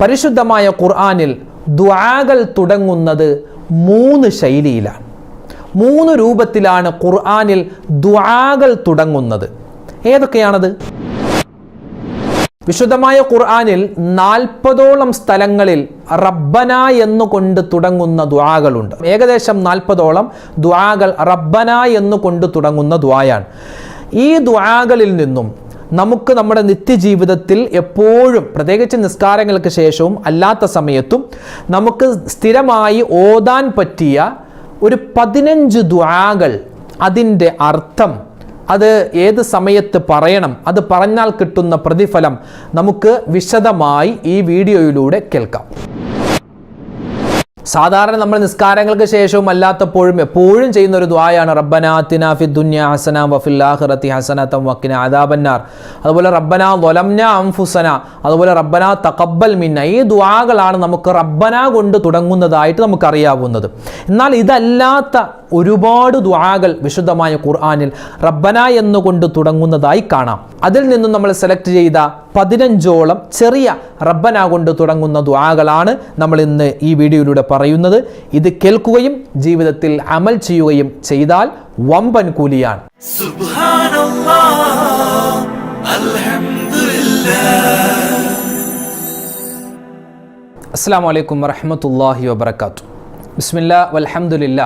പരിശുദ്ധമായ ഖുർആാനിൽ ദ്വാകൾ തുടങ്ങുന്നത് മൂന്ന് ശൈലിയിലാണ്. മൂന്ന് രൂപത്തിലാണ് ഖുർആാനിൽ ദ്വാകൾ തുടങ്ങുന്നത്. ഏതൊക്കെയാണത്? വിശുദ്ധമായ ഖുർആാനിൽ നാൽപ്പതോളം സ്ഥലങ്ങളിൽ റബ്ബന എന്നുകൊണ്ട് തുടങ്ങുന്ന ദ്വാകളുണ്ട് ഏകദേശം നാൽപ്പതോളം ദ്വാകൾ റബ്ബന എന്നുകൊണ്ട് തുടങ്ങുന്ന ദ്വായാണ് ഈ ദ്വാകളിൽ നിന്നും നമുക്ക് നമ്മുടെ നിത്യജീവിതത്തിൽ എപ്പോഴും പ്രത്യേകിച്ച് നിസ്കാരങ്ങൾക്ക് ശേഷവും അല്ലാത്ത സമയത്തും നമുക്ക് സ്ഥിരമായി ഓതാൻ പറ്റിയ ഒരു പതിനഞ്ച് ദ്വാകൾ അതിന്റെ അർത്ഥം അത് ഏത് സമയത്ത് പറയണം അത് പറഞ്ഞാൽ കിട്ടുന്ന പ്രതിഫലം നമുക്ക് വിശദമായി ഈ വീഡിയോയിലൂടെ കേൾക്കാം. സാധാരണ നമ്മൾ നിസ്കാരങ്ങൾക്ക് ശേഷവും അല്ലാത്തപ്പോഴും എപ്പോഴും ചെയ്യുന്ന ഒരു ദ്വായാണ് റബ്ബന ദുന്യ ഹസന വഫിൽ ആഖിറതി ഹസനതം വക്കിന അദാബന്നാർ. അതുപോലെ റബ്ബന വലംന അംഫുസന അതുപോലെ റബ്ബന തഖബ്ബൽ മിന്ന. ഈ ദ്വാകളാണ് നമുക്ക് റബ്ബന കൊണ്ട് തുടങ്ങുന്നതായിട്ട് നമുക്കറിയാവുന്നത്. എന്നാൽ ഇതല്ലാത്ത ഒരുപാട് ദ്വാകൾ വിശുദ്ധമായ ഖുർആാനിൽ റബ്ബന എന്നുകൊണ്ട് തുടങ്ങുന്നതായി കാണാം. അതിൽ നിന്നും നമ്മൾ സെലക്ട് ചെയ്ത പതിനഞ്ചോളം ചെറിയ റബ്ബന കൊണ്ട് തുടങ്ങുന്ന ദ്വാകളാണ് നമ്മൾ ഇന്ന് ഈ വീഡിയോയിലൂടെ പറയുന്നത് ഇത് കേൾക്കുകയും ജീവിതത്തിൽ അമൽ ചെയ്യുകയും ചെയ്താൽ വമ്പൻ കൂലിയാണ്. അസ്സാം വലൈക്കും വറഹമത്തല്ലാഹി വബർക്കാത്തു ബിസ്മില്ല വലഹമുല്ല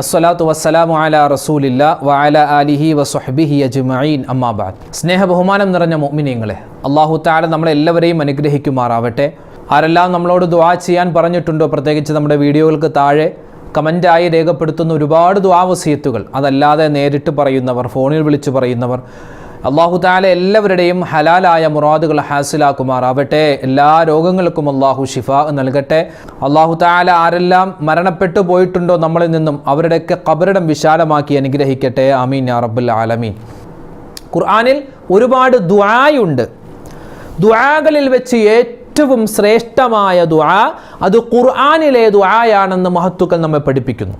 അസ്വലാത്തു വസ്സലാമു അല റസൂലില്ല വഅല അലിഹി വസുഹബിഹി അജ്മഈൻ. അമ്മാബാദ് സ്നേഹ ബഹുമാനം നിറഞ്ഞ മോമിനിയങ്ങളെ അള്ളാഹു താല നമ്മളെല്ലാവരെയും അനുഗ്രഹിക്കുമാറാവട്ടെ. ആരെല്ലാം നമ്മളോട് ദ്വാ ചെയ്യാൻ പറഞ്ഞിട്ടുണ്ടോ പ്രത്യേകിച്ച് നമ്മുടെ വീഡിയോകൾക്ക് താഴെ കമന്റായി രേഖപ്പെടുത്തുന്ന ഒരുപാട് ദ്വാവസീയത്തുകൾ അതല്ലാതെ നേരിട്ട് പറയുന്നവർ ഫോണിൽ വിളിച്ചു പറയുന്നവർ അള്ളാഹു താല എല്ലാവരുടെയും ഹലാലായ മുറാദുകൾ ഹാസിലാക്കുമാറാവട്ടെ. എല്ലാ രോഗങ്ങൾക്കും അള്ളാഹു ഷിഫ നൽകട്ടെ. അള്ളാഹു താല ആരെല്ലാം മരണപ്പെട്ടു പോയിട്ടുണ്ടോ നമ്മളിൽ നിന്നും അവരുടെയൊക്കെ കബറിടം വിശാലമാക്കി അനുഗ്രഹിക്കട്ടെ. അമീൻ യാ റബ്ബുൽ ആലമീൻ. ഖുർആാനിൽ ഒരുപാട് ദ്വായുണ്ട് ദ്വാകളിൽ വെച്ച് ഏറ്റവും ശ്രേഷ്ഠമായ ദുആ അത് ഖുർആനിലെ ദുആയാണെന്ന് മഹത്തുക്കൾ നമ്മെ പഠിപ്പിക്കുന്നു.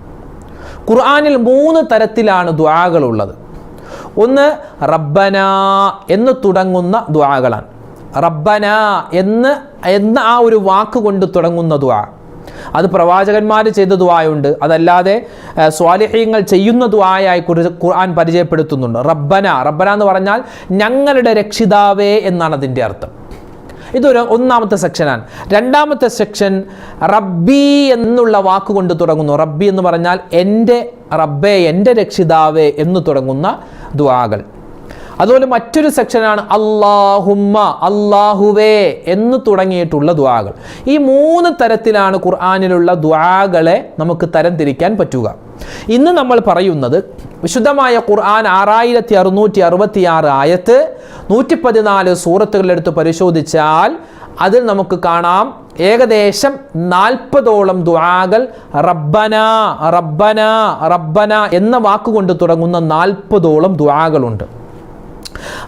ഖുർആാനിൽ മൂന്ന് തരത്തിലാണ് ദുആകളുള്ളത്. ഒന്ന് റബ്ബന എന്ന് തുടങ്ങുന്ന ദുആകളാണ്. റബ്ബന എന്ന് എന്ന ആ ഒരു വാക്ക് കൊണ്ട് തുടങ്ങുന്ന ദുആ. അത് പ്രവാചകന്മാർ ചെയ്ത ദുആയുണ്ട്. അതല്ലാതെ സ്വാലിഹ്യങ്ങൾ ചെയ്യുന്ന ദുആയായി ഖുർആൻ പരിചയപ്പെടുത്തുന്നുണ്ട്. റബ്ബന റബ്ബന എന്ന് പറഞ്ഞാൽ ഞങ്ങളുടെ രക്ഷിതാവേ എന്നാണ് അതിന്റെ അർത്ഥം. ഇതൊരു ഒന്നാമത്തെ സെക്ഷനാണ്. രണ്ടാമത്തെ സെക്ഷൻ റബ്ബി എന്നുള്ള വാക്കുകൊണ്ട് തുടങ്ങുന്നു. റബ്ബി എന്ന് പറഞ്ഞാൽ എന്റെ റബ്ബേ എന്റെ രക്ഷിതാവേ എന്ന് തുടങ്ങുന്ന ദ്വാകൾ അതുപോലെ മറ്റൊരു സെക്ഷനാണ് അള്ളാഹുമ്മ അള്ളാഹുവേ എന്ന് തുടങ്ങിയിട്ടുള്ള ദ്വാകൾ ഈ മൂന്ന് തരത്തിലാണ് ഖുർആാനിലുള്ള ദ്വാകളെ നമുക്ക് തരംതിരിക്കാൻ പറ്റുക. ഇന്ന് നമ്മൾ പറയുന്നത് വിശുദ്ധമായ ഖുർആൻ ആറായിരത്തി അറുന്നൂറ്റി അറുപത്തി ആറ് ആയത്ത് നൂറ്റി പതിനാല് സൂറത്തുകളെടുത്ത് പരിശോധിച്ചാൽ അതിൽ നമുക്ക് കാണാം ഏകദേശം നാൽപ്പതോളം ദുആകൾ റബ്ബന റബ്ബന റബ്ബന എന്ന വാക്കുകൊണ്ട് തുടങ്ങുന്ന നാൽപ്പതോളം ദുആകളുണ്ട്.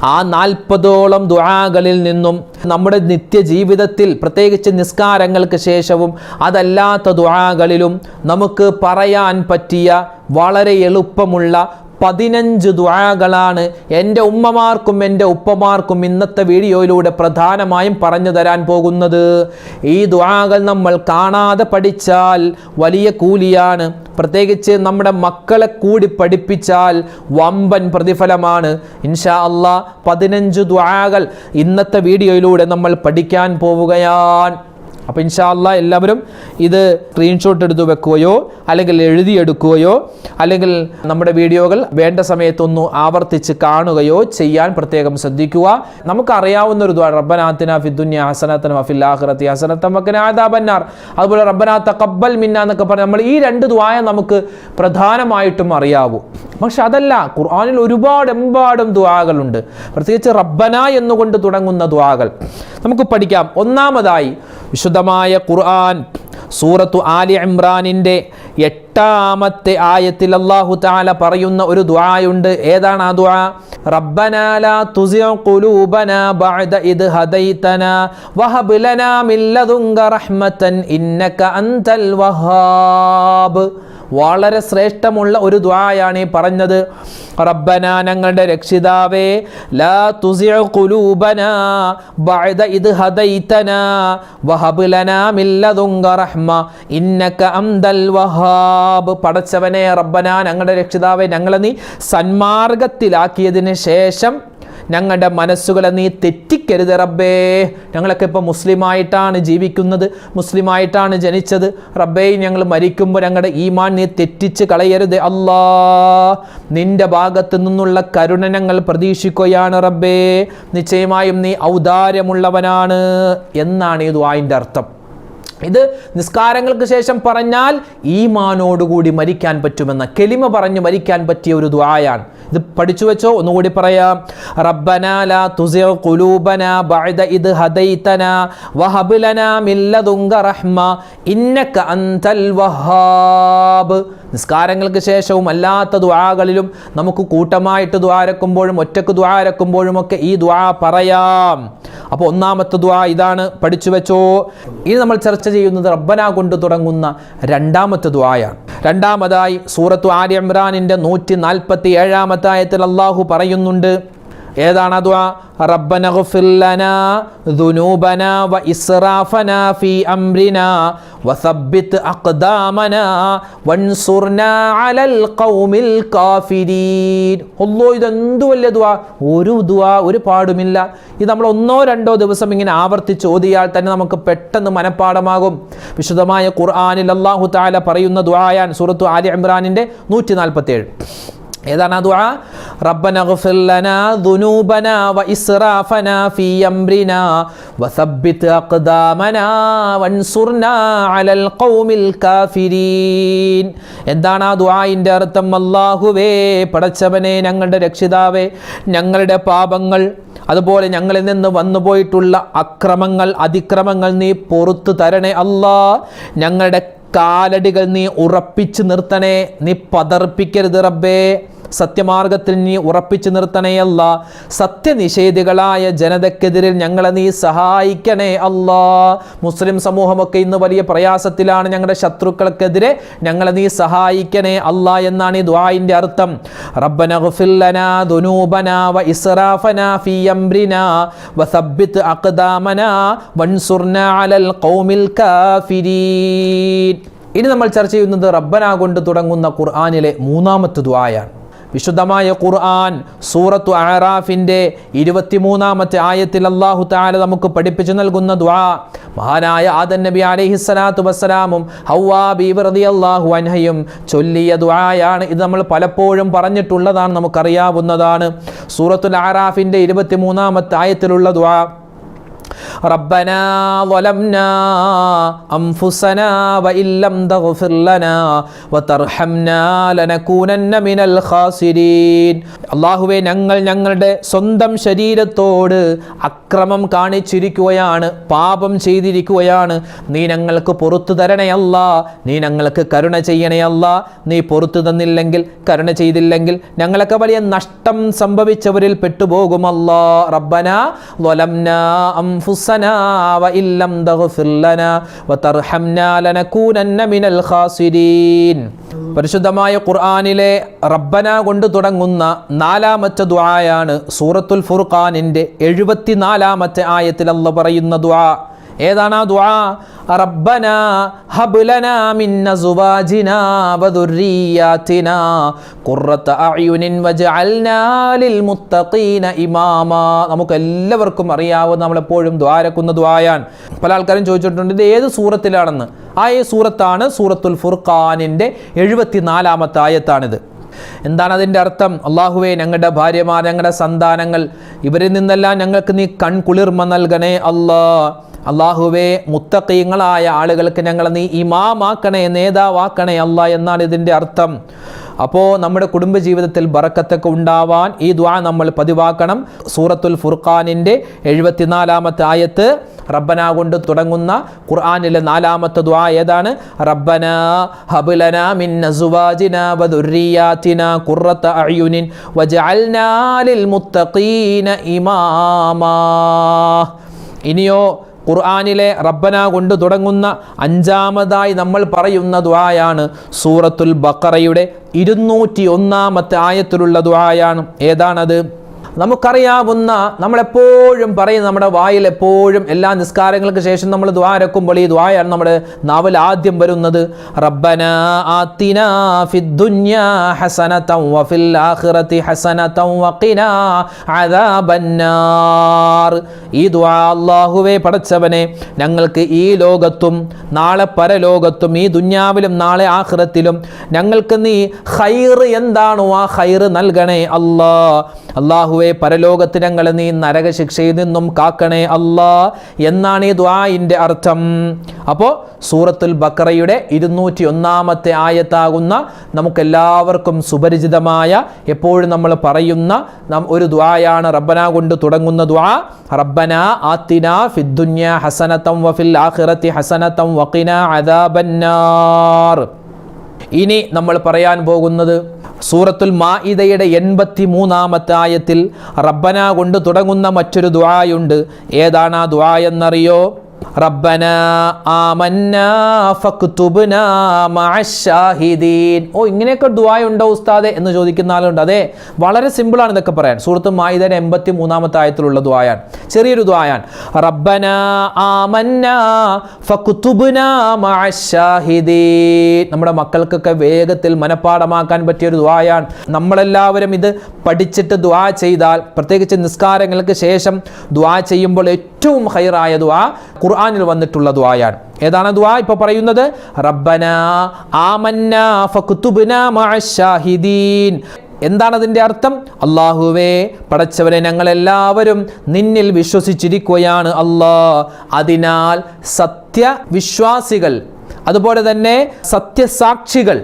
ആ നാൽപ്പതോളം ദുആകളിൽ നിന്നും നമ്മുടെ നിത്യജീവിതത്തിൽ പ്രത്യേകിച്ച് നിസ്കാരങ്ങൾക്ക് ശേഷവും അതല്ലാത്ത ദുആകളിലും നമുക്ക് പറയാൻ പറ്റിയ വളരെ എളുപ്പമുള്ള പതിനഞ്ച് ദുആകളാണ് എന്റെ ഉമ്മമാർക്കും എന്റെ ഉപ്പമാർക്കും ഇന്നത്തെ വീഡിയോയിലൂടെ പ്രധാനമായും പറഞ്ഞു തരാൻ പോകുന്നത്. ഈ ദുആകൾ നമ്മൾ കാണാതെ പഠിച്ചാൽ വലിയ കൂലിയാണ്. പ്രത്യേകിച്ച് നമ്മുടെ മക്കളെ കൂടി പഠിപ്പിച്ചാൽ വമ്പൻ പ്രതിഫലമാണ്. ഇൻഷാ അള്ളാ പതിനഞ്ച് ദ്വാകൾ ഇന്നത്തെ വീഡിയോയിലൂടെ നമ്മൾ പഠിക്കാൻ പോവുകയാണ്. അപ്പോൾ ഇൻഷാല്ല എല്ലാവരും ഇത് സ്ക്രീൻഷോട്ട് എടുത്ത് വെക്കുകയോ അല്ലെങ്കിൽ എഴുതിയെടുക്കുകയോ അല്ലെങ്കിൽ നമ്മുടെ വീഡിയോകൾ വേണ്ട സമയത്തൊന്നു ആവർത്തിച്ച് കാണുകയോ ചെയ്യാൻ പ്രത്യേകം ശ്രദ്ധിക്കുക. നമുക്കറിയാവുന്ന ഒരു ദ്വാ റബ്ബനാത്തിന ഫിദ്ദുന്യ ആഖിറത്തി ഹസനത്തൻ വക്കന ആദാബന്നാർ അതുപോലെ റബ്ബനാ തഖബ്ബൽ മിന്ന എന്നൊക്കെ പറഞ്ഞ് നമ്മൾ ഈ രണ്ട് ദ്വായ നമുക്ക് പ്രധാനമായിട്ടും അറിയാവൂ. പക്ഷെ അതല്ല ഖുർആാനിൽ ഒരുപാട് എമ്പാടും ദ്വാകളുണ്ട് പ്രത്യേകിച്ച് റബ്ബന എന്നുകൊണ്ട് തുടങ്ങുന്ന ദ്വാകൾ നമുക്ക് പഠിക്കാം. ഒന്നാമതായി വിശുദ്ധമായ ഖുർആൻ സൂറത്തു ആലി ഇമ്രാനിന്റെ എട്ടാമത്തെ ആയത്തിൽ അള്ളാഹു താല പറയുന്ന ഒരു ദുആയുണ്ട്. ഏതാണ് ആ ദുആ? റബ്ബന ലാ തുസിഉ ഖുലൂബന ബഅദ ലനാ റഹ്മതൻ ഇന്നക അൻതൽ വഹാബ്. വളരെ ശ്രേഷ്ഠമുള്ള ഒരു ദ്വായാണ് ഈ പറഞ്ഞത്. റബ്ബന ഞങ്ങളുടെ രക്ഷിതാവേ ലാ തുസിഅ ഖുലൂബന ബഅദ ഇദ് ഹദൈതന വഹബ് ലനാ മിൻ ലദുങ്ക റഹ്മ ഇന്നക അംദൽ വഹാബ്. പടച്ചവനേ റബ്ബനാ ഞങ്ങളുടെ രക്ഷിതാവേ ഞങ്ങളെ നീ സന്മാർഗത്തിലാക്കിയതിന് ശേഷം ഞങ്ങളുടെ മനസ്സുകളെ നീ തെറ്റിക്കരുത് റബ്ബേ. ഞങ്ങളൊക്കെ ഇപ്പോൾ മുസ്ലിമായിട്ടാണ് ജീവിക്കുന്നത് മുസ്ലിമായിട്ടാണ് ജനിച്ചത്. റബ്ബേ ഞങ്ങൾ മരിക്കുമ്പോൾ ഞങ്ങളുടെ ഈമാൻ നീ തെറ്റിച്ച് കളയരുത്. അല്ലാ നിന്റെ ഭാഗത്ത് നിന്നുള്ള കരുണ ഞങ്ങൾ പ്രതീക്ഷിക്കുകയാണ് റബ്ബേ. നിശ്ചയമായും നീ ഔദാര്യമുള്ളവനാണ് എന്നാണ് ഈ ദ്വായിന്റെ അർത്ഥം. ഇത് നിസ്കാരങ്ങൾക്ക് ശേഷം പറഞ്ഞാൽ ഈമാനോടുകൂടി മരിക്കാൻ പറ്റുമെന്ന കെലിമ പറഞ്ഞു മരിക്കാൻ പറ്റിയ ഒരു ദ്വായാണ് ഇത് പഠിച്ചു വെച്ചോ? ഒന്നുകൂടി പറയാം. റബ്ബന ബഅദ ഇദ് ലനാ റഹ്മ ഇന്നക അൻതൽ വഹാബ്. നിസ്കാരങ്ങൾക്ക് ശേഷവും അല്ലാത്ത ദ്വാകളിലും നമുക്ക് കൂട്ടമായിട്ട് ദ്വാരക്കുമ്പോഴും ഒറ്റയ്ക്ക് ദ്വാരക്കുമ്പോഴും ഒക്കെ ഈ ദ്വാ പറയാം. അപ്പോൾ ഒന്നാമത്തെ ദ്വാ ഇതാണ് പഠിച്ചു വെച്ചോ. ഇനി നമ്മൾ ചർച്ച ചെയ്യുന്നത് റബ്ബന കൊണ്ട് തുടങ്ങുന്ന രണ്ടാമത്തെ ദ്വായാണ് രണ്ടാമതായി സൂറത്തു ആലി ഇമ്രാനിന്റെ നൂറ്റി നാൽപ്പത്തി ഏഴാമത്തെ ആയത്തിൽ അള്ളാഹു പറയുന്നുണ്ട് ഏതാണ് അദ്വ? റബ്ബന വ അലൽ ഖൗമിൽ ദുആ ഒരു ദുആ ഒരു പാടുമില്ല. ഇത് നമ്മൾ ഒന്നോ രണ്ടോ ദിവസം ഇങ്ങനെ ആവർത്തിച്ച് ഓതിയാൽ തന്നെ നമുക്ക് പെട്ടെന്ന് മനഃപ്പാടമാകും വിശുദ്ധമായ ഖുർആനിൽ അല്ലാഹു തആല പറയുന്ന ദുആയാൻ സൂറത്തു ആലി ഇമ്രാനിന്റെ നൂറ്റി നാൽപ്പത്തേഴ് ഏതാണ് ആ ദുആ? റബ്ബന ഗഫിർ ലനാ ദുനൂബന വ ഇസ്റാഫന ഫീ വ വസബ്ബിത് അഖ്ദാമന വൻസുർന അലൽ ഖൗമിൽ കാഫിരീൻ. എന്താണ് ആ ദുആയിന്റെ അർത്ഥം? അല്ലാഹുവേ പടച്ചവനെ ഞങ്ങളുടെ രക്ഷിതാവേ ഞങ്ങളുടെ പാപങ്ങൾ അതുപോലെ ഞങ്ങളിൽ നിന്ന് വന്നുപോയിട്ടുള്ള അക്രമങ്ങൾ അതിക്രമങ്ങൾ നീ പൊറത്തു തരണേ അല്ലാ. ഞങ്ങളുടെ കാലടികൾ നീ ഉറപ്പിച്ചു നിർത്തണേ നീ പതർപ്പിക്കരുത് റബ്ബേ. സത്യമാർഗത്തിൽ നീ ഉറപ്പിച്ചു നിർത്തണേ അല്ല സത്യനിഷേധികളായ ജനതക്കെതിരിൽ ഞങ്ങളെ നീ സഹായിക്കണേ അല്ലാ. മുസ്ലിം സമൂഹമൊക്കെ ഇന്ന് വലിയ പ്രയാസത്തിലാണ് ഞങ്ങളുടെ ശത്രുക്കൾക്കെതിരെ ഞങ്ങളെ നീ സഹായിക്കണേ അല്ല എന്നാണ് ഈ ദ്വായിന്റെ അർത്ഥം. റബ്ബന ഗഫിർ ലനാ ദുനൂബന വ ഇസ്റാഫന ഫീ വ വസബ്ബിത് അഖ്ദാമന വൻസുർന അലൽ ഖൗമിൽ കാഫിരീൻ. ഇനി നമ്മൾ ചർച്ച ചെയ്യുന്നത് റബ്ബന കൊണ്ട് തുടങ്ങുന്ന ഖുർആനിലെ മൂന്നാമത്തെ ദ്വായാണ് വിശുദ്ധമായ ഖുർആൻ സൂറത്തു ആറാഫിന്റെ ഇരുപത്തിമൂന്നാമത്തെ ആയത്തിൽ അള്ളാഹു താല നമുക്ക് പഠിപ്പിച്ചു നൽകുന്ന ദ്വാ മഹാനായ ആദൻ നബി അലഹിസ്സലാത്തു വസ്സലാമും ഹൗവാ ബീവറതി അള്ളാഹു അൻഹയും ചൊല്ലിയ ദ്വായാണ് ഇത് നമ്മൾ പലപ്പോഴും പറഞ്ഞിട്ടുള്ളതാണ് നമുക്കറിയാവുന്നതാണ്. സൂറത്തുൽ ആറാഫിന്റെ ഇരുപത്തിമൂന്നാമത്തെ ആയത്തിലുള്ള ദ്വാ ربنا ظلمنا أنفسنا وإن لم تغفر لنا وترحمنا لنكونن من الخاسرين അള്ളാഹുവെ ഞങ്ങൾ ഞങ്ങളുടെ സ്വന്തം ശരീരത്തോട് അക്രമം കാണിച്ചിരിക്കുകയാണ് പാപം ചെയ്തിരിക്കുകയാണ് നീ ഞങ്ങൾക്ക് പുറത്തു തരണയല്ല നീ ഞങ്ങൾക്ക് കരുണ ചെയ്യണയല്ല നീ പുറത്തു തന്നില്ലെങ്കിൽ കരുണ ചെയ്തില്ലെങ്കിൽ ഞങ്ങളൊക്കെ വലിയ നഷ്ടം സംഭവിച്ചവരിൽ പെട്ടുപോകുമല്ല റബ്ബന ظلمنا أنفسنا وإن لم تغفر لنا وترحمنا لنكونن من الخاسرين പരിശുദ്ധമായ ഖുർആനിലെ റബ്ബന കൊണ്ട് തുടങ്ങുന്ന നാലാമത്തെ ദുആയാണ് സൂറത്തുൽ ഫുർഖാനിൻ്റെ എഴുപത്തിനാലാമത്തെ ആയത്തിൽ അല്ല പറയുന്ന ദുആ ഏതാണ് ആ ദുആ? റബ്ബന ഹബ്ലനാ മിൻ അസ്വാജിനാ വദുർരിയാതിനാ ഖുർറത അഅ്യുനിൻ വജഅൽനാ ലിൽ മുത്തഖീന ഇമാമ. നമുക്ക് എല്ലാവർക്കും അറിയാവുന്ന നമ്മളെപ്പോഴും ദ്വാരക്കുന്ന ദ്വായാൻ പല ആൾക്കാരും ചോദിച്ചിട്ടുണ്ട് ഇത് ഏത് സൂറത്തിലാണെന്ന്? ആ ഈ സൂറത്താണ് സൂറത്തുൽ ഫുർഖാനിന്റെ എഴുപത്തിനാലാമത്തെ ആയത്താണിത്. എന്താണ് അതിന്റെ അർത്ഥം? അള്ളാഹുവേ ഞങ്ങളുടെ ഭാര്യമാർ ഞങ്ങളുടെ സന്താനങ്ങൾ ഇവരിൽ നിന്നെല്ലാം ഞങ്ങൾക്ക് നീ കൺകുളിർമ നൽകണേ അല്ലാ. അള്ളാഹുവേ മുത്തക്കീങ്ങളായ ആളുകൾക്ക് ഞങ്ങളെ നീ ഇമാമാക്കണേ നേതാവാക്കണേ അല്ല എന്നാണ് ഇതിന്റെ അർത്ഥം. അപ്പോൾ നമ്മുടെ കുടുംബജീവിതത്തിൽ ബറക്കത്തൊക്കെ ഉണ്ടാവാൻ ഈ ദ്വാ നമ്മൾ പതിവാക്കണം. സൂറത്തുൽ ഫുർഖാനിന്റെ എഴുപത്തിനാലാമത്തെ ആയത്ത് റബ്ബന കൊണ്ട് തുടങ്ങുന്ന ഖുർആാനിലെ നാലാമത്തെ ദ്വാ ഏതാണ്? റബ്ബന ഹബുലന മിൻ അസുവാജിന വദുർരിയാതിന ഖുർറത അയുനിൻ വജഅൽനാ ലിൽ മുത്തഖീന ഇമാമാ. ഇനിയോ ഖുർആാനിലെ റബ്ബന കൊണ്ട് തുടങ്ങുന്ന അഞ്ചാമതായി നമ്മൾ പറയുന്ന ദ്വായാണ് സൂറത്തുൽ ബക്കറയുടെ ഇരുന്നൂറ്റി ഒന്നാമത്തെ ആയത്തിലുള്ള ദ്വായാണ് ഏതാണത്? നമുക്കറിയാവുന്ന നമ്മളെപ്പോഴും പറയും നമ്മുടെ വായിൽ എപ്പോഴും എല്ലാ നിസ്കാരങ്ങൾക്ക് ശേഷം നമ്മൾ ദ്വാരക്കുമ്പോൾ ഈ ദ്വായാണ് നമ്മുടെ നാവിൽ ആദ്യം വരുന്നത്. റബ്ബന ആത്തിന ഫിദ്ദുന്യാ ഹസനതൻ വഫിൽ ആഖിറതി ഹസനതൻ വഖിന അദാബന്നാർ. ഈ ദ്വാ അല്ലാഹുവേ പടച്ചവനെ ഞങ്ങൾക്ക് ഈ ലോകത്തും നാളെ പരലോകത്തും ഈ ദുന്യാവിലും നാളെ ആഖിറത്തിലും ഞങ്ങൾക്ക് നീ ഖൈർ എന്താണോ? ആ ഖൈർ നൽകണേ അല്ലാ അള്ളാഹുവെ പരലോകത്തിനങ്ങളെ നീ നരകശിക്ഷയിൽ നിന്നും കാക്കണേ അല്ലാ എന്നാണ് ഈ ദ്വായിന്റെ അർത്ഥം. അപ്പോൾ സൂറത്തുൽ ബക്കറയുടെ ഇരുന്നൂറ്റി ഒന്നാമത്തെ ആയത്താകുന്ന നമുക്കെല്ലാവർക്കും സുപരിചിതമായ എപ്പോഴും നമ്മൾ പറയുന്ന നാം ഒരു ദ്വായാണ് റബ്ബന കൊണ്ട് തുടങ്ങുന്ന ദ്വാ റബ്ബന ആത്തിന ഫിദ്ദുന്യ ഹസനത്തം വഫിൽ ആഖിറത്തി ഹസനത്തം വഖിന അദാബന്നാർ. ഇനി നമ്മൾ പറയാൻ പോകുന്നത് സൂറത്തുൽ മാഇദയുടെ എൺപത്തി മൂന്നാമത്തെ ആയത്തിൽ റബ്ബന കൊണ്ട് തുടങ്ങുന്ന മറ്റൊരു ദ്വായുണ്ട് ഏതാണ് ആ ദ്വാ എന്നറിയോ? റബ്ബന ആമന്ന ഫക്തുബ്നാ മഅശ്ശാഹിദീൻ ഓ ഇങ്ങനെയൊക്കെ ദ്വായുണ്ടോ ഉസ്താദെ എന്ന് ചോദിക്കുന്ന ആളുണ്ട്. അതെ വളരെ സിമ്പിളാണ് ഇതൊക്കെ പറയാൻ. സൂറത്ത് മായിദൻ എൺപത്തി മൂന്നാമത്തെ ആയത്തിലുള്ള ദ്വായാണ് ചെറിയൊരു ദ്വായാണ് റബ്ബന ആമന്ന ഫക്തുബ്നാ മഅശ്ശാഹിദീൻ നമ്മുടെ മക്കൾക്കൊക്കെ വേഗത്തിൽ മനഃപ്പാടമാക്കാൻ പറ്റിയ ഒരു ദ്വായാണ് നമ്മളെല്ലാവരും ഇത് പഠിച്ചിട്ട് ദ്വാ ചെയ്താൽ പ്രത്യേകിച്ച് നിസ്കാരങ്ങൾക്ക് ശേഷം ദ്വാ ചെയ്യുമ്പോൾ ഏറ്റവും ഹൈറായ ദുആ ഖുർആനിൽ വന്നിട്ടുള്ള ദ്വായാണ് ഏതാണ് ദ്വാ ഇപ്പൊ പറയുന്നത്? റബ്ബന ആമന്ന ഫക്തുബ്ന എന്താണ് അതിന്റെ അർത്ഥം? അള്ളാഹുവേ പടച്ചവനെ ഞങ്ങളെല്ലാവരും നിന്നിൽ വിശ്വസിച്ചിരിക്കുകയാണ് അള്ളാ അതിനാൽ സത്യവിശ്വാസികൾ അതുപോലെ തന്നെ സത്യസാക്ഷികൾ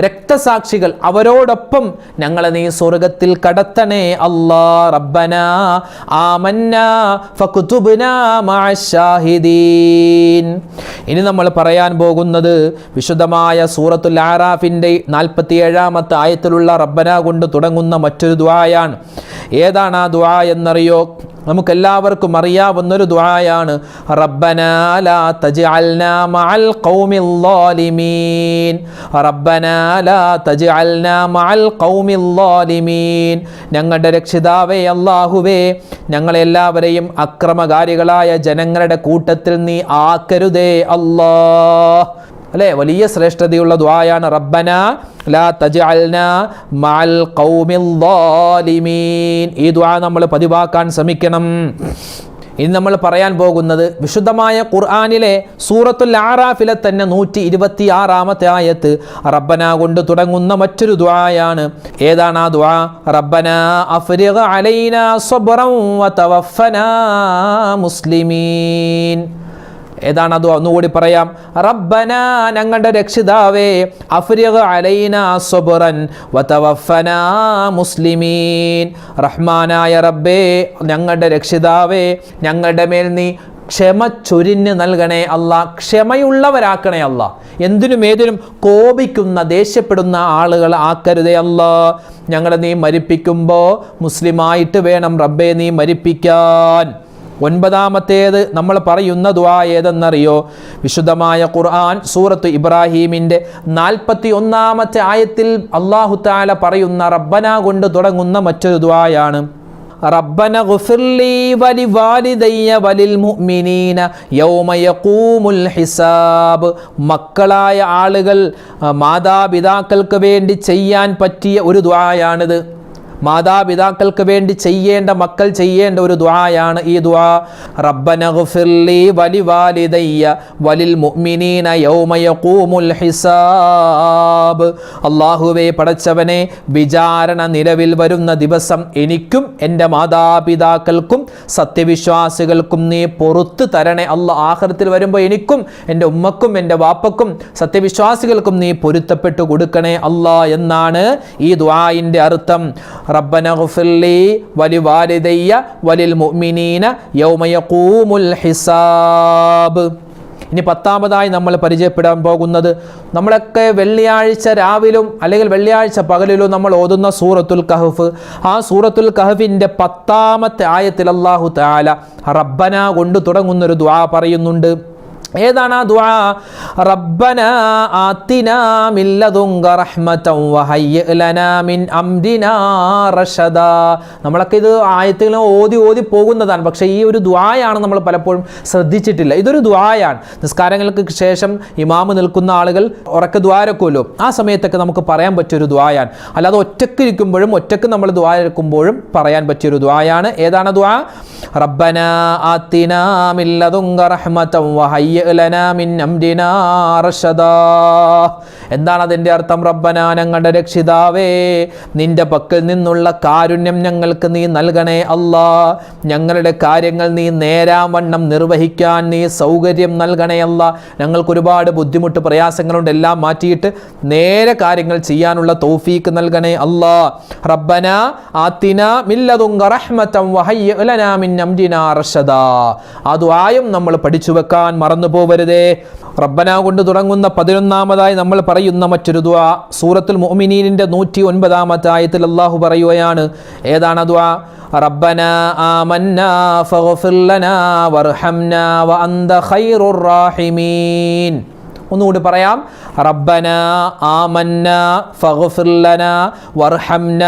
രക്തസാക്ഷികൾ അവരോടൊപ്പം ഞങ്ങളെ നീ സ്വർഗത്തിൽ കടത്തണേ അല്ലാ റബ്ബന. ആമന്ന ഇനി നമ്മൾ പറയാൻ പോകുന്നത് വിശുദ്ധമായ സൂറത്തുൽ ആറാഫിന്റെ നാൽപ്പത്തി ഏഴാമത്തെ ആയത്തിലുള്ള റബ്ബന കൊണ്ട് തുടങ്ങുന്ന മറ്റൊരു ദ്വായാണ് ഏതാണ് ആ ദ്വാ എന്നറിയോ? നമുക്കെല്ലാവർക്കും അറിയാവുന്നൊരു ദുആയാണ്. റബ്ബനാ ലാ തജ്അൽനാ മഅൽ ഖൗമിൽ ളാലിമീൻ. റബ്ബനാ ലാ തജ്അൽനാ മഅൽ ഖൗമിൽ ളാലിമീൻ. ഞങ്ങളുടെ രക്ഷിതാവേ അല്ലാഹുവേ ഞങ്ങളെല്ലാവരെയും അക്രമകാരികളായ ജനങ്ങളുടെ കൂട്ടത്തിൽ നീ ആക്കരുതേ അല്ലാ അല്ലേ? വലിയ ശ്രേഷ്ഠതയുള്ള ദ്വായാണ് റബ്ബന. ലാ തജഅൽന മഅൽ ഖൗമിൽ ളാലിമീൻ ഈ ദ്വാ നമ്മൾ പതിവാക്കാൻ ശ്രമിക്കണം. ഇനി നമ്മൾ പറയാൻ പോകുന്നത് വിശുദ്ധമായ ഖുർആനിലെ സൂറത്തുൽ ആറാഫിലെ തന്നെ നൂറ്റി ഇരുപത്തി ആറാമത്തെ ആയത്ത് റബ്ബന കൊണ്ട് തുടങ്ങുന്ന മറ്റൊരു ദ്വായാണ് ഏതാണ് ആ ദ്വാ റബ്ബന അഫ്രിഗ അലൈന സബ്റൻ വതവഫന മുസ്ലിമീൻ. ഏതാണ് അത്? ഒന്നുകൂടി പറയാം. റബ്ബന ഞങ്ങളുടെ രക്ഷിതാവേ മുസ്ലിമീൻ. റഹ്മാനായ റബ്ബേ ഞങ്ങളുടെ രക്ഷിതാവേ ഞങ്ങളുടെ മേൽ നീ ക്ഷമ ചൊരിഞ്ഞ് നൽകണേ അല്ല ക്ഷമയുള്ളവരാക്കണേ അല്ല. എന്തിനും ഏതിനും കോപിക്കുന്ന ദേഷ്യപ്പെടുന്ന ആളുകൾ ആക്കരുതേ അല്ല. ഞങ്ങളെ നീ മരിപ്പിക്കുമ്പോൾ മുസ്ലിമായിട്ട് വേണം റബ്ബെ നീ മരിപ്പിക്കാൻ. ഒൻപതാമത്തേത് നമ്മൾ പറയുന്ന ദ്വാ ഏതെന്നറിയോ? വിശുദ്ധമായ ഖുർആൻ സൂറത്ത് ഇബ്രാഹീമിന്റെ നാൽപ്പത്തി ഒന്നാമത്തെ ആയത്തിൽ അള്ളാഹു താല പറയുന്ന റബ്ബന കൊണ്ട് തുടങ്ങുന്ന മറ്റൊരു ദ്വായാണ് ربنا اغفر لي ولوالدي وللمؤمنين യൗമ യഖൂമുൽ ഹിസാബ്. മക്കളായ ആളുകൾ മാതാപിതാക്കൾക്ക് വേണ്ടി ചെയ്യാൻ പറ്റിയ ഒരു ദ്വായാണിത് മാതാപിതാക്കൾക്ക് വേണ്ടി ചെയ്യേണ്ട മക്കൾ ചെയ്യേണ്ട ഒരു ദ്വായാണ് ഈ ദ്വാ റബ്ബന വലി വാലിദയ്യ വലിൽ മുഅ്മിനീന യൗമ യഖൂമുൽ ഹിസാബ്. അല്ലാഹുവേ പടച്ചവനെ വിചാരണ നിലവിൽ വരുന്ന ദിവസം എനിക്കും എന്റെ മാതാപിതാക്കൾക്കും സത്യവിശ്വാസികൾക്കും നീ പൊറത്ത് തരണേ. അല്ല ആഹൃത്തിൽ വരുമ്പോൾ എനിക്കും എന്റെ ഉമ്മക്കും എന്റെ വാപ്പക്കും സത്യവിശ്വാസികൾക്കും നീ പൊരുത്തപ്പെട്ടു കൊടുക്കണേ. അല്ല എന്നാണ് ഈ ദ്വായിന്റെ അർത്ഥം. റബ്ബന വലി വാലിദയ്യ വലിൽ മുഅ്മിനീന യൗമ യഖൂമുൽ ഹിസാബ്. ഇനി പത്താമതായി നമ്മൾ പരിചയപ്പെടാൻ പോകുന്നത് നമ്മളൊക്കെ വെള്ളിയാഴ്ച രാവിലും അല്ലെങ്കിൽ വെള്ളിയാഴ്ച പകലിലും നമ്മൾ ഓതുന്ന സൂറത്തുൽ കഹഫ്. ആ സൂറത്തുൽ കഹഫിന്റെ പത്താമത്തെ ആയത്തിൽ അള്ളാഹു താല റബ്ബന കൊണ്ട് തുടങ്ങുന്നൊരു ദ്വാ പറയുന്നുണ്ട്. ഏതാണ് ആ ദുആ? റബ്ബന ആത്തിന മിൻ ലദുങ്ക റഹ്മതൻ വഹയ്യ ലനാ മിൻ അംദിനാ റഷദ. നമ്മളൊക്കെ ഇത് ആയത്തുകൾ ഓതി ഓതി പോകുന്നതാണ്. പക്ഷേ ഈ ഒരു ദുആയാണ് നമ്മൾ പലപ്പോഴും ശ്രദ്ധിച്ചിട്ടില്ല. ഇതൊരു ദുആയാണ്. നിസ്കാരങ്ങൾക്ക് ശേഷം ഇമാമ് നിൽക്കുന്ന ആളുകൾ ഉറക്ക ദ്വാരക്കുമല്ലോ ആ സമയത്തൊക്കെ നമുക്ക് പറയാൻ പറ്റിയൊരു ദുആയാണ്. അല്ലാതെ ഒറ്റയ്ക്ക് ഇരിക്കുമ്പോഴും ഒറ്റയ്ക്ക് നമ്മൾ ദ്വാരക്കുമ്പോഴും പറയാൻ പറ്റിയൊരു ദുആയാണ്. ഏതാണ് ദുആ? റബ്ബന ആത്തിന മിൻ ലദുങ്ക റഹ്മതൻ വഹയ്യ എന്താണ് അതിന്റെ അർത്ഥം? റബ്ബന ഞങ്ങളുടെ രക്ഷിതാവേ നിന്റെ പക്കൽ നിന്നുള്ള കാരുണ്യം ഞങ്ങൾക്ക് നീ നൽകണേ അല്ലാ. ഞങ്ങളുടെ കാര്യങ്ങൾ നീ നേരാവണ്ണം നിർവഹിക്കാൻ നീ സൗകര്യം നൽകണേ അല്ല. ഞങ്ങൾക്ക് ഒരുപാട് ബുദ്ധിമുട്ട് പ്രയാസങ്ങളുണ്ട് എല്ലാം മാറ്റിയിട്ട് നേരെ കാര്യങ്ങൾ ചെയ്യാനുള്ള തൗഫീക്ക് നൽകണേ അല്ലാ. റബ്ബന ആത്തിന മില്ലതുങ്ക റഹ്മതം വഹയ്യ ലനാ മിൻ അംരിനാ റഷദാ ആ നമ്മൾ പഠിച്ചു വെക്കാൻ മറന്നു പോവരുതേ റബ്ബന കൊണ്ട് തുടങ്ങുന്ന പതിനൊന്നാമതായി നമ്മൾ പറയുന്ന മറ്റൊരു ദുആ. സൂറത്തുൽ മുഅ്മിനീനിന്റെ നൂറ്റി ഒൻപതാമത്തെ ആയത്തിൽ അള്ളാഹു പറയുകയാണ്. ഏതാണ് ദുആ? റബ്ബന ആമന്ന ഫഗ്ഫിർ ലനാ വർഹംനാ വഅന്ത ഖൈറുർ റാഹിമീൻ. ഒന്നുകൂടി പറയാം. റബ്ബന ആമന്ന ഫഗ്ഫിർ ലനാ വർഹംന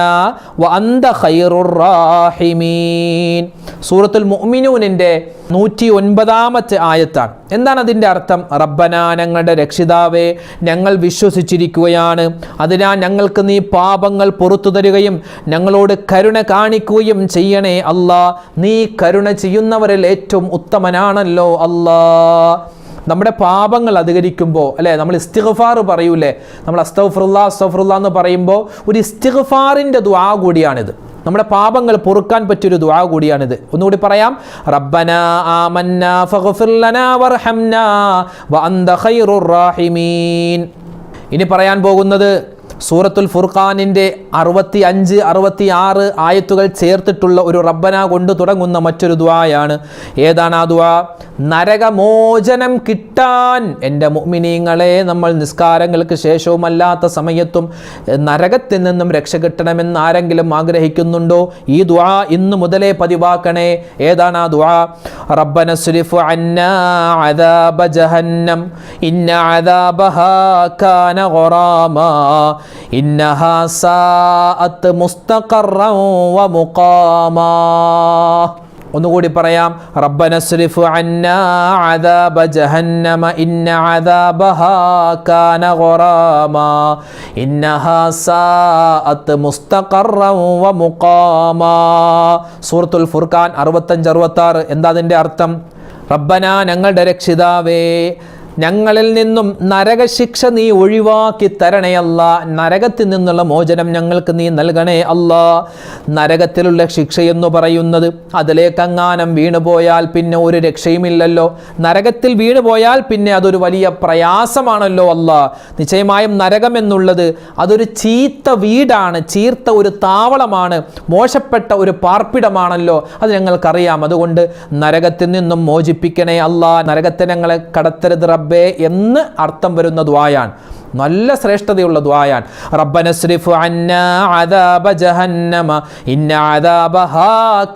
വ അന്ത ഖൈറുർ റാഹിമീൻ. സൂറത്തുൽ മുഅ്മിനൂനിന്റെ നൂറ്റി ഒൻപതാമത്തെ ആയത്താണ്. എന്താണ് അതിന്റെ അർത്ഥം? റബ്ബന ഞങ്ങളുടെ രക്ഷിതാവേ ഞങ്ങൾ വിശ്വസിച്ചിരിക്കുകയാണ്. അതിനാൽ ഞങ്ങൾക്ക് നീ പാപങ്ങൾ പുറത്തു തരികയും ഞങ്ങളോട് കരുണ കാണിക്കുകയും ചെയ്യണേ അല്ലാ നീ കരുണ ചെയ്യുന്നവരിൽ ഏറ്റവും ഉത്തമനാണല്ലോ അല്ലാ നമ്മുടെ പാപങ്ങൾ അധികരിക്കുമ്പോൾ അല്ലേ? നമ്മൾ ഇസ്തിഗ്ഫാർ പറയൂലേ? നമ്മൾ അസ്തഫറുല്ല അസ്തഫറുല്ല എന്ന് പറയുമ്പോൾ ഒരു ഇസ്തിഗ്ഫാറിന്റെ ദ്വാ കൂടിയാണിത്. നമ്മുടെ പാപങ്ങൾ പൊറുക്കാൻ പറ്റിയൊരു ദ്വാ കൂടിയാണിത്. ഒന്നുകൂടി പറയാം. റബ്ബന ആമന്ന ഫഗ്ഫിർ ലനാ വർഹംനാ വ അന്ത ഖൈറുർ റാഹിമീൻ. ഇനി പറയാൻ പോകുന്നത് സൂറത്തുൽ ഫുർഖാനിന്റെ അറുപത്തി അഞ്ച് അറുപത്തി ആറ് ആയത്തുകൾ ചേർത്തിട്ടുള്ള ഒരു റബ്ബന കൊണ്ട് തുടങ്ങുന്ന മറ്റൊരു ദ്വായാണ് ഏതാണ് ആ ദ്വാ നരകമോചനം കിട്ടാൻ. എന്റെ മുഅ്മിനീങ്ങളെ നമ്മൾ നിസ്കാരങ്ങൾക്ക് ശേഷവും അല്ലാത്ത സമയത്തും നരകത്തിൽ നിന്നും രക്ഷ കിട്ടണമെന്ന് ആരെങ്കിലും ആഗ്രഹിക്കുന്നുണ്ടോ? ഈ ദ്വാ ഇന്ന് മുതലേ പതിവാക്കണേ. ഏതാണ് ആ ദ്വാ റബ്ബന സുരിഫ് അന്ന അദാബ ജഹന്നം. ഇന്ന അദാബഹാ കാന ഗറാമാ. ഇന്നഹാ വ ഒന്നുകൂടി പറയാം. റബ്ബന അന്നാ അദാബ ജഹന്നമ ഇന്ന അദാബഹാ കാന ഇന്നഹാ വ മുഖാമ. സൂറത്തുൽ ഫുർഖാൻ അറുപത്തഞ്ച് അറുപത്താറ്. എന്താ അതിന്റെ അർത്ഥം? റബ്ബന ഞങ്ങളുടെ രക്ഷിതാവേ ഞങ്ങളിൽ നിന്നും നരകശിക്ഷ നീ ഒഴിവാക്കി തരണേ അല്ല. നരകത്തിൽ നിന്നുള്ള മോചനം ഞങ്ങൾക്ക് നീ നൽകണേ അല്ല. നരകത്തിലുള്ള ശിക്ഷ എന്ന് പറയുന്നത് അതിലേക്കങ്ങാനം വീണുപോയാൽ പിന്നെ ഒരു രക്ഷയുമില്ലല്ലോ. നരകത്തിൽ വീണുപോയാൽ പിന്നെ അതൊരു വലിയ പ്രയാസമാണല്ലോ അല്ല. നിശ്ചയമായും നരകം എന്നുള്ളത് അതൊരു ചീത്ത വീടാണ്. ചീർത്ത ഒരു താവളമാണ്. മോശപ്പെട്ട ഒരു പാർപ്പിടമാണല്ലോ. അത് ഞങ്ങൾക്കറിയാം. അതുകൊണ്ട് നരകത്തിൽ നിന്നും മോചിപ്പിക്കണേ അല്ല. നരകത്തെ ഞങ്ങളെ കടത്തരുത് റബ്ബേ. എന്ന് അർത്ഥം വരുന്ന ദ്വായാണ് നല്ല ശ്രേഷ്ഠതയുള്ള ദ്വായാണ് റബ്ബനസ്രിഫ് അന്ന ജഹന്നമ ഇന്ന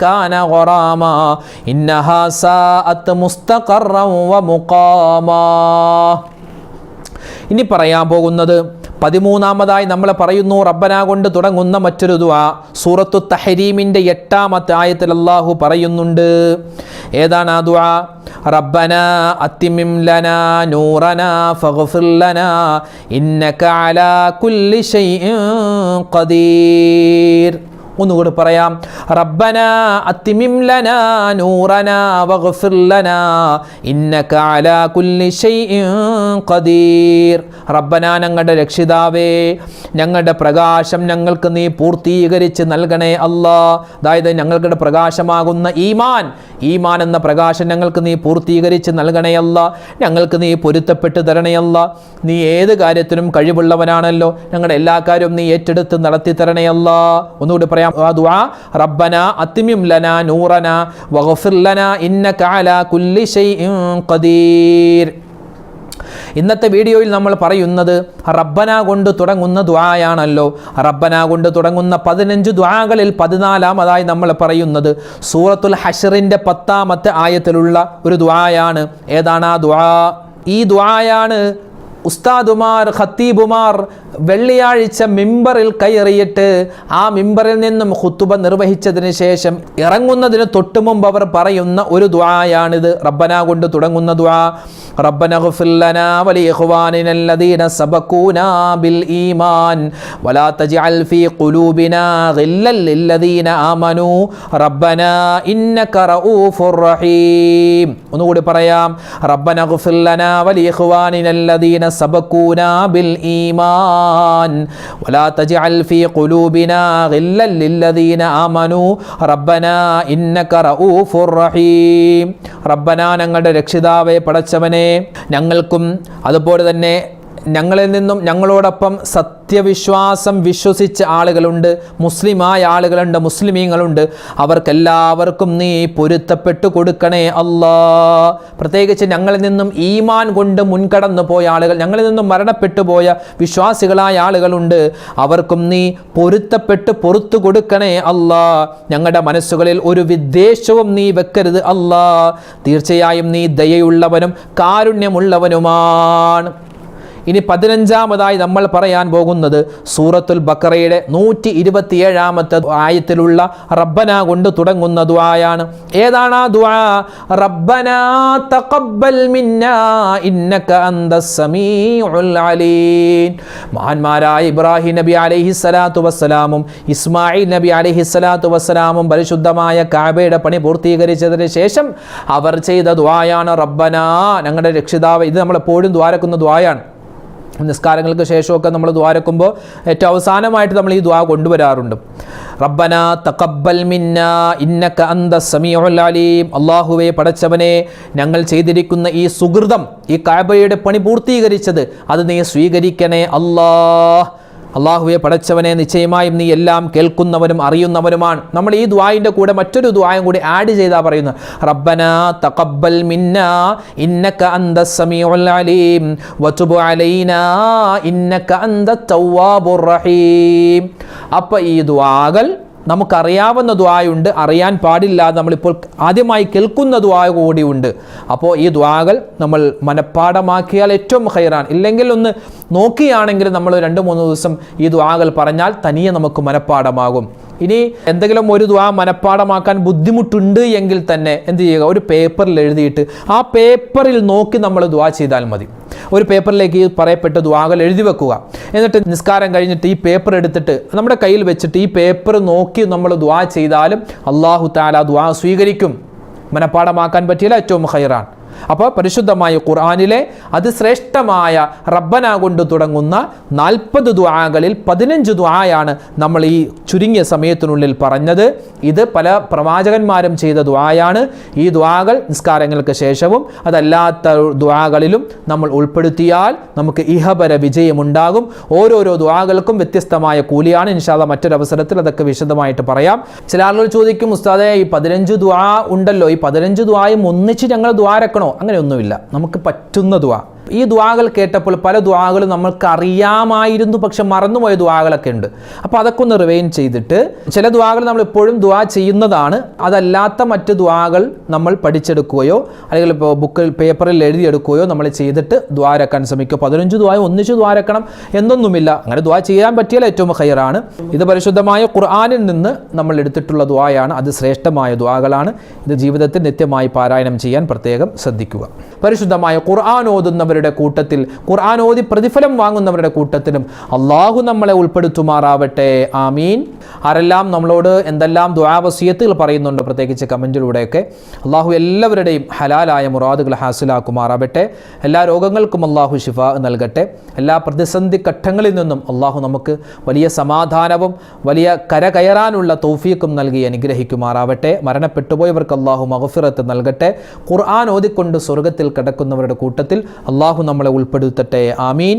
കാന ഇന്നഹാ മുസ്തഖറൻ വ മുഖാമ. ഇനി പറയാൻ പോകുന്നത് പതിമൂന്നാമതായി നമ്മൾ പറയുന്നു റബ്ബന കൊണ്ട് തുടങ്ങുന്ന മറ്റൊരു ദുആ സൂറത്തു തഹരീമിന്റെ എട്ടാമത്തെ ആയത്തിൽ അള്ളാഹു പറയുന്നുണ്ട്. ഏതാണ് ആ ദുആ? റബ്ബന അത്തിമിം ലന നൂറന ഫഗ്ഫിർ ലന ഇന്നക അലാ കുല്ലി ഷൈഇൻ ഖദീർ. ഒന്നുകൂടി പറയാം. റബ്ബന അത്തിമിംലന നൂറന വഗ്ഫിർ ലന ഇന്നക അലാ കുല്ലി ഷൈഇൻ ഖദീർ. റബ്ബന ഞങ്ങളുടെ രക്ഷിതാവേ ഞങ്ങളുടെ പ്രകാശം ഞങ്ങൾക്ക് നീ പൂർത്തീകരിച്ച് നൽകണേ അല്ലാ. അതായത് ഞങ്ങളുടെ പ്രകാശമാകുന്ന ഈമാൻ ഈമാൻ എന്ന പ്രകാശം ഞങ്ങൾക്ക് നീ പൂർത്തീകരിച്ച് നൽകണേ അല്ലാഹ് ഞങ്ങൾക്ക് നീ പൊരുത്തപ്പെട്ട് തരണേ അല്ലാഹ് നീ ഏത് കാര്യത്തിനും കഴിവുള്ളവനാണല്ലോ. ഞങ്ങളുടെ എല്ലാ കാര്യവും നീ ഏറ്റെടുത്ത് നടത്തി തരണേ അല്ലാഹ് ഒന്നുകൂടി പറയാം. ദുആ റബ്ബന അത്തിമിം ലന നൂറന വഗ്ഫിർ ലന ഇന്നക അലാ കുല്ലി ഷൈഇൻ ഖദീർ. ഇന്നത്തെ വീഡിയോയിൽ നമ്മൾ പറയുന്നത് റബ്ബന കൊണ്ട് തുടങ്ങുന്ന ദ്വായാണല്ലോ റബ്ബന കൊണ്ട് തുടങ്ങുന്ന പതിനഞ്ച് ദ്വാകളിൽ പതിനാലാമതായി നമ്മൾ പറയുന്നത്. സൂറത്തുൽ ഹഷറിന്റെ പത്താമത്തെ ആയത്തിലുള്ള ഒരു ദ്വായാണ് ഏതാണ് ആ ദ്വാ ഈ ദ്വായാണ് ഉസ്താദുമാർ ഖത്തീബുമാർ വെള്ളിയാഴ്ച മിമ്പറിൽ കയറിയിട്ട് ആ മിമ്പറിൽ നിന്നും ഖുത്തുബ നിർവഹിച്ചതിന് ശേഷം ഇറങ്ങുന്നതിന് തൊട്ടു മുമ്പ് അവർ പറയുന്ന ഒരു ദ്വായാണിത് റബ്ബന കൊണ്ട് തുടങ്ങുന്ന ദ്വാ സബഖൂനാ ബിൽ ഈമാൻ വലാ തജ്അൽ ഫീ ഖുലൂബിനാ ഇന്നക റഊഫുർ റഹീം. ഒന്നുകൂടി പറയാം. റബ്ബന سبقونا بالإيمان ولا تجعل في قلوبنا غلا للذين آمنوا ربنا إنك رؤوف رحيم ربنا ഞങ്ങളുടെ രക്ഷിതാവെ പടച്ചവനെ ഞങ്ങൾക്കും അതുപോലെ തന്നെ ഞങ്ങളിൽ നിന്നും ഞങ്ങളോടൊപ്പം സത്യവിശ്വാസം വിശ്വസിച്ച ആളുകളുണ്ട്. മുസ്ലിമായ ആളുകളുണ്ട് മുസ്ലിമീങ്ങളുണ്ട്. അവർക്കെല്ലാവർക്കും നീ പൊരുത്തപ്പെട്ടു കൊടുക്കണേ അല്ലാ. പ്രത്യേകിച്ച് ഞങ്ങളിൽ നിന്നും ഈമാൻ കൊണ്ട് മുൻകടന്നു പോയ ആളുകൾ ഞങ്ങളിൽ നിന്നും മരണപ്പെട്ടു പോയ വിശ്വാസികളായ ആളുകളുണ്ട്. അവർക്കും നീ പൊരുത്തപ്പെട്ട് പൊറത്തു കൊടുക്കണേ അല്ലാ. ഞങ്ങളുടെ മനസ്സുകളിൽ ഒരു വിദ്വേഷവും നീ വെക്കരുത് അല്ലാ. തീർച്ചയായും നീ ദയയുള്ളവനും കാരുണ്യമുള്ളവനുമാണ്. ഇനി പതിനഞ്ചാമതായി നമ്മൾ പറയാൻ പോകുന്നത് സൂറത്തുൽ ബക്കറയുടെ നൂറ്റി ഇരുപത്തിയേഴാമത്തെ ആയത്തിലുള്ള റബ്ബന കൊണ്ട് തുടങ്ങുന്ന ദുവായാണ് ഏതാണ് ആ ദുആ? റബ്ബന തഖബ്ബൽ മിന്നാ ഇന്നക സമീഉൽ അലീം. മഹാന്മാരായ ഇബ്രാഹിം നബി അലൈഹി സ്വലാത്തു വസ്സലാമും ഇസ്മായിൽ നബി അലൈഹി സ്വലാത്തു വസ്സലാമും പരിശുദ്ധമായ കാബയുടെ പണി പൂർത്തീകരിച്ചതിന് ശേഷം അവർ ചെയ്ത ദ്വായാണ് റബ്ബന. ഞങ്ങളുടെ രക്ഷിതാവ് ഇത് നമ്മളെപ്പോഴും ദ്വാരക്കുന്ന ദ്വായാണ് നിസ്കാരങ്ങൾക്ക് ശേഷമൊക്കെ നമ്മൾ ദ്വാരക്കുമ്പോൾ ഏറ്റവും അവസാനമായിട്ട് നമ്മൾ ഈ ദ്വാ കൊണ്ടുവരാറുണ്ട്. റബ്ബന തഖബ്ബൽ മിന്ന ഇന്നക്ക അന്ത സമീഉൽ അലീം. അള്ളാഹുവെ പടച്ചവനെ ഞങ്ങൾ ചെയ്തിരിക്കുന്ന ഈ സുഹൃതം ഈ കാബയുടെ പണി പൂർത്തീകരിച്ചത് അത് നീ സ്വീകരിക്കണേ അല്ലാഹ്. അള്ളാഹുവെ പടച്ചവനെ നിശ്ചയമായും നീ എല്ലാം കേൾക്കുന്നവനും അറിയുന്നവനുമാണ്. നമ്മൾ ഈ ദ്വായിന്റെ കൂടെ മറ്റൊരു ദ്വായം കൂടി ആഡ് ചെയ്താൽ പറയുന്നു. റബ്ബന തഖബ്ബൽ മിന്ന ഇന്നക അന്ത സമീഉൽ അലീം. വതുബ് അലൈനാ ഇന്നക അന്ത തവ്വാബുർ റഹീം. അപ്പോൾ ഈ ദ്വാകൾ നമുക്കറിയാവുന്ന ദ്വായുണ്ട് അറിയാൻ പാടില്ലാതെ നമ്മളിപ്പോൾ ആദ്യമായി കേൾക്കുന്ന ദ്വായ കൂടിയുണ്ട്. അപ്പോൾ ഈ ദ്വാകൾ നമ്മൾ മനഃപ്പാടമാക്കിയാൽ ഏറ്റവും ഹൈറാണ് ഇല്ലെങ്കിൽ ഒന്ന് നോക്കിയാണെങ്കിൽ നമ്മൾ രണ്ട് മൂന്ന് ദിവസം ഈ ദ്വാകൾ പറഞ്ഞാൽ തനിയെ നമുക്ക് മനഃപ്പാടമാകും ഇനി എന്തെങ്കിലും ഒരു ദ്വാ മനഃപ്പാടമാക്കാൻ ബുദ്ധിമുട്ടുണ്ട് എങ്കിൽ തന്നെ എന്ത് ചെയ്യുക? ഒരു പേപ്പറിൽ എഴുതിയിട്ട് ആ പേപ്പറിൽ നോക്കി നമ്മൾ ദ്വാ ചെയ്താൽ മതി. ഒരു പേപ്പറിലേക്ക് ഈ പറയപ്പെട്ട ദ്വാകൾ എഴുതി വെക്കുക. എന്നിട്ട് നിസ്കാരം കഴിഞ്ഞിട്ട് ഈ പേപ്പർ എടുത്തിട്ട് നമ്മുടെ കയ്യിൽ വെച്ചിട്ട് ഈ പേപ്പർ നോക്കി നമ്മൾ ദ്വാ ചെയ്താലും അള്ളാഹു താല ദ്വാ സ്വീകരിക്കും. മനഃപ്പാടമാക്കാൻ പറ്റിയില്ല ഏറ്റവും ഹൈറാൻ അപ്പോൾ പരിശുദ്ധമായ ഖുർആാനിലെ അതിശ്രേഷ്ഠമായ റബ്ബന കൊണ്ട് തുടങ്ങുന്ന നാൽപ്പത് ദ്വാകളിൽ പതിനഞ്ച് ദ്വായാണ് നമ്മൾ ഈ ചുരുങ്ങിയ സമയത്തിനുള്ളിൽ പറഞ്ഞത്. ഇത് പല പ്രവാചകന്മാരും ചെയ്ത ദ്വായാണ് ഈ ദ്വാകൾ നിസ്കാരങ്ങൾക്ക് ശേഷവും അതല്ലാത്ത ദ്വാകളിലും നമ്മൾ ഉൾപ്പെടുത്തിയാൽ നമുക്ക് ഇഹപര വിജയമുണ്ടാകും. ഓരോരോ ദ്വാകൾക്കും വ്യത്യസ്തമായ കൂലിയാണ്. ഇൻഷാല്ല മറ്റൊരവസരത്തിൽ അതൊക്കെ വിശദമായിട്ട് പറയാം. ചില ആളുകൾ ചോദിക്കും ഉസ്താദെ ഈ പതിനഞ്ച് ദ്വാ ഉണ്ടല്ലോ. ഈ പതിനഞ്ച് ദ്വായും ഒന്നിച്ച് ഞങ്ങൾ ദ്വാരക്കണോ അങ്ങനെയൊന്നുമില്ല. നമുക്ക് പറ്റുന്ന ദ്വാ. ഈ ദ്വാകൾ കേട്ടപ്പോൾ പല ദ്വാകളും നമ്മൾക്ക് അറിയാമായിരുന്നു പക്ഷെ മറന്നുപോയ ദ്വാകളൊക്കെ ഉണ്ട്. അപ്പോൾ അതൊക്കെ ഒന്ന് റിവൈൻ ചെയ്തിട്ട് ചില ദ്വാകൾ നമ്മൾ എപ്പോഴും ദ്വാ ചെയ്യുന്നതാണ്. അതല്ലാത്ത മറ്റ് ദ്വാകൾ നമ്മൾ പഠിച്ചെടുക്കുകയോ അല്ലെങ്കിൽ ഇപ്പോൾ ബുക്കിൽ പേപ്പറിൽ എഴുതിയെടുക്കുകയോ നമ്മൾ ചെയ്തിട്ട് ദ്വാരക്കാൻ ശ്രമിക്കുക. പതിനഞ്ച് ദ്വായ ഒന്നിച്ച് ദ്വാരക്കണം എന്നൊന്നുമില്ല. അങ്ങനെ ദ്വാ ചെയ്യാൻ പറ്റിയാൽ ഏറ്റവും ഹയറാണ് ഇത് പരിശുദ്ധമായ ഖുർആാനിൽ നിന്ന് നമ്മൾ എടുത്തിട്ടുള്ള ദ്വായാണ് അത് ശ്രേഷ്ഠമായ ദ്വാകളാണ് ഇത് ജീവിതത്തിൽ നിത്യമായി പാരായണം ചെയ്യാൻ പ്രത്യേകം ശ്രദ്ധിക്കുക. പരിശുദ്ധമായ ഖുർആൻ ഓതുന്നവരുടെ കൂട്ടത്തിൽ ഖുർആൻ ഓതി പ്രതിഫലം വാങ്ങുന്നവരുടെ കൂട്ടത്തിലും അള്ളാഹു നമ്മളെ ഉൾപ്പെടുത്തുമാറാവട്ടെ. ആമീൻ. ആരെല്ലാം നമ്മളോട് എന്തെല്ലാം ദ്വാവസീയത്തുകൾ പറയുന്നുണ്ട് പ്രത്യേകിച്ച് കമന്റിലൂടെയൊക്കെ അള്ളാഹു എല്ലാവരുടെയും ഹലാലായ മുറാദുകൾ ഹാസിലാക്കുമാറാവട്ടെ. എല്ലാ രോഗങ്ങൾക്കും അള്ളാഹു ശിഫ നൽകട്ടെ. എല്ലാ പ്രതിസന്ധി ഘട്ടങ്ങളിൽ നിന്നും അള്ളാഹു നമുക്ക് വലിയ സമാധാനവും വലിയ കരകയറാനുള്ള തൗഫീക്കും നൽകി അനുഗ്രഹിക്കുമാറാവട്ടെ. മരണപ്പെട്ടുപോയവർക്ക് അള്ളാഹു മഹഫിറത്ത് നൽകട്ടെ. ഖുർആൻ ഓതിക്കൊണ്ട് സ്വർഗത്തിൽ കിടക്കുന്നവരുടെ കൂട്ടത്തിൽ അള്ളാഹു നമ്മളെ ഉൾപ്പെടുത്തട്ടെ. ആമീൻ.